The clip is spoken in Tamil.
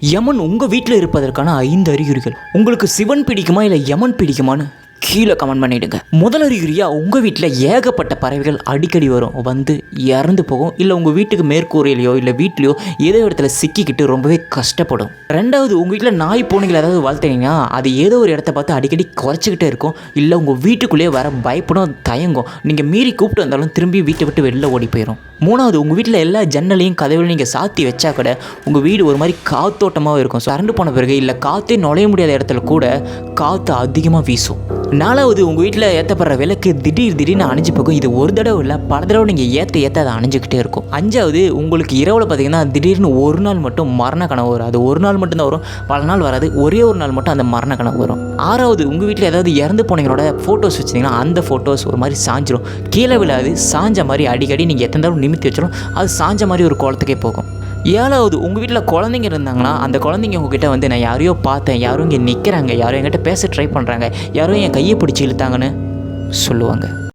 யமன் உங்கள் வீட்டில் இருப்பதற்கான ஐந்து அறிகுறிகள். உங்களுக்கு சிவன் பிடிக்குமா இல்லை யமன் பிடிக்குமான்னு கீழே கமெண்ட் பண்ணிடுங்க. முதலறிகுறியாக உங்கள் வீட்டில் ஏகப்பட்ட பறவைகள் அடிக்கடி வரும். வந்து இறந்து போகும். இல்லை உங்கள் வீட்டுக்கு மேற்கூரையிலையோ இல்லை வீட்லையோ ஏதோ இடத்துல சிக்கிக்கிட்டு ரொம்பவே கஷ்டப்படும். ரெண்டாவது உங்கள் வீட்டில் நாய் பூனைகள் ஏதாவது வளர்த்தீங்கன்னா அது ஏதோ ஒரு இடத்த பார்த்து அடிக்கடி குறைச்சிக்கிட்டே இருக்கும். இல்லை உங்கள் வீட்டுக்குள்ளேயே வர பயப்படும் தயங்கும். நீங்கள் மீறி கூப்பிட்டு வந்தாலும் திரும்பி வீட்டை விட்டு வெளில ஓடி போயிடும் மூணாவது உங்கள் வீட்டில் எல்லா ஜன்னலையும் கதவுலையும் நீங்கள் சாத்தி வச்சா கூட உங்கள் வீடு ஒரு மாதிரி காத்தோட்டமாகவும் இருக்கும். ஸோ போன பிறகு இல்லை காற்றே நுழைய முடியாத இடத்துல கூட காற்று அதிகமாக வீசும். நாலாவது உங்கள் வீட்டில் ஏற்றப்படுற விளக்கு திடீர் திடீர்னு அணிஞ்சு போகும். இது ஒரு தடவை இல்லை பல தடவை நீங்கள் ஏற்ற ஏற்ற அதை அணிஞ்சிக்கிட்டே இருக்கும். அஞ்சாவது உங்களுக்கு இரவில் பார்த்தீங்கன்னா திடீர்னு ஒரு நாள் மட்டும் மரண கனவு வரும். அது ஒரு நாள் மட்டும்தான் வரும் பல நாள் வராது. ஒரே ஒரு நாள் மட்டும் அந்த மரண கனவு வரும். ஆறாவது உங்கள் வீட்டில் ஏதாவது இறந்து போனவங்களோட ஃபோட்டோஸ் வச்சிங்கன்னா அந்த ஃபோட்டோஸ் ஒரு மாதிரி சாஞ்சிரும். கீழே விழாது சாஞ்ச மாதிரி அடிக்கடி நீங்கள் எத்தனை தடவை நிமித்தி வச்சிடும் அது சாஞ்ச மாதிரி ஒரு கோலத்துக்கே போகும். ஏழாவது உங்கள் வீட்டில் குழந்தைங்க இருந்தாங்கன்னா அந்த குழந்தைங்க உங்ககிட்ட வந்து நான் யாரையோ பார்த்தேன். யாரும் இங்கே நிற்கிறாங்க யாரும் என்கிட்ட பேச ட்ரை பண்ணுறாங்க யாரும் என் கையை பிடிச்சி இழுத்தாங்கன்னு சொல்லுவாங்க.